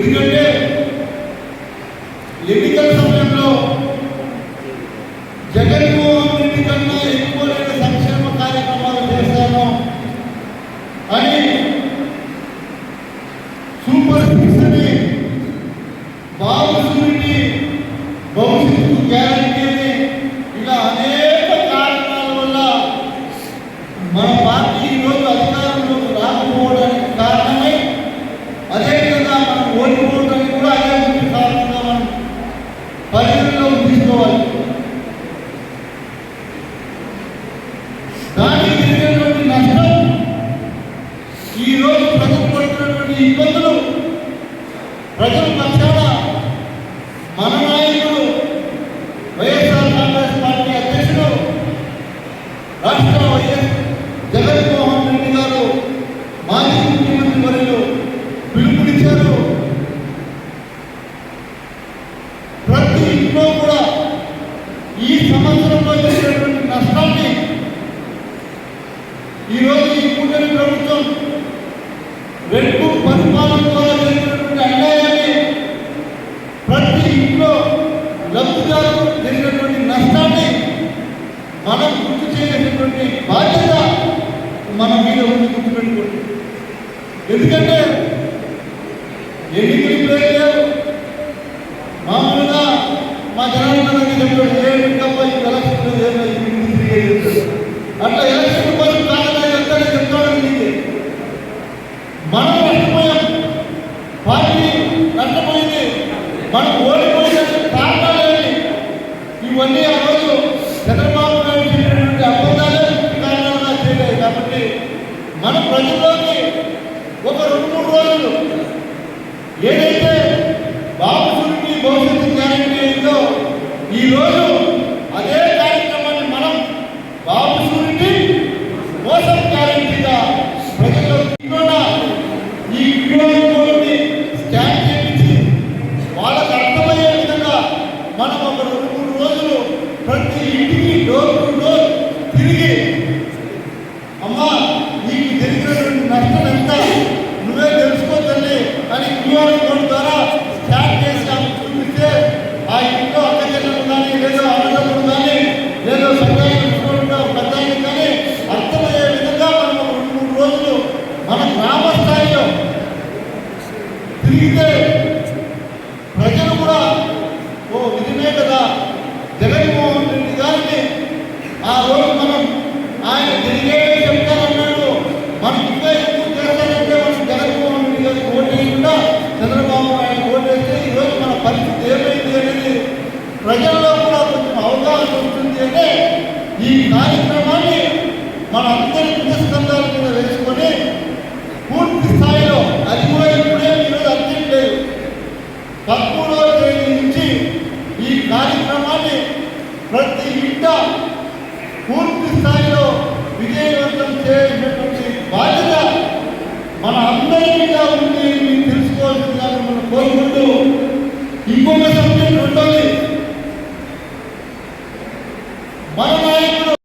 Thank you. వారికి జరిగినటువంటి నష్టం. ఈరోజు ప్రభుత్వం ఇబ్బందులు వెలుపు పరిపాలనలో జరిగినటువంటి అన్యాయాన్ని ప్రతి ఇంట్లో లబ్ధిదారు జరిగినటువంటి నష్టాన్ని మనం గుర్తు చేసేటువంటి బాధ్యత మన మీద ఉంది గుర్తుపెట్టుకోండి. ఎందుకంటే ఎన్నికలు ప్రజలు మామూలుగా మా జనాలందరికీ చెప్పాడు ఏ డబ్బా ఎలక్షన్ అట్లా ఎలక్షన్ మనం నష్టపోయాం పార్టీ నష్టపోయింది. మనం ఓడిపోయిన కారణాలని ఇవన్నీ ఆ రోజు చంద్రబాబు నాయుడు చేసినటువంటి అబద్ధాలే కారణంగా కాబట్టి మన ప్రజల్లోకి ఒక రెండు మూడు రోజులు ఏదైతే ప్రతి ఇంటికి డోర్ టు డోర్ దిశగా పూర్తి స్థాయిలో విజయవంతం చేసినటువంటి బాధ్యత మన అందరి మీద ఉంది తెలుసుకోవాల్సిందిగా మనం కోరుకుంటూ ఇంకొక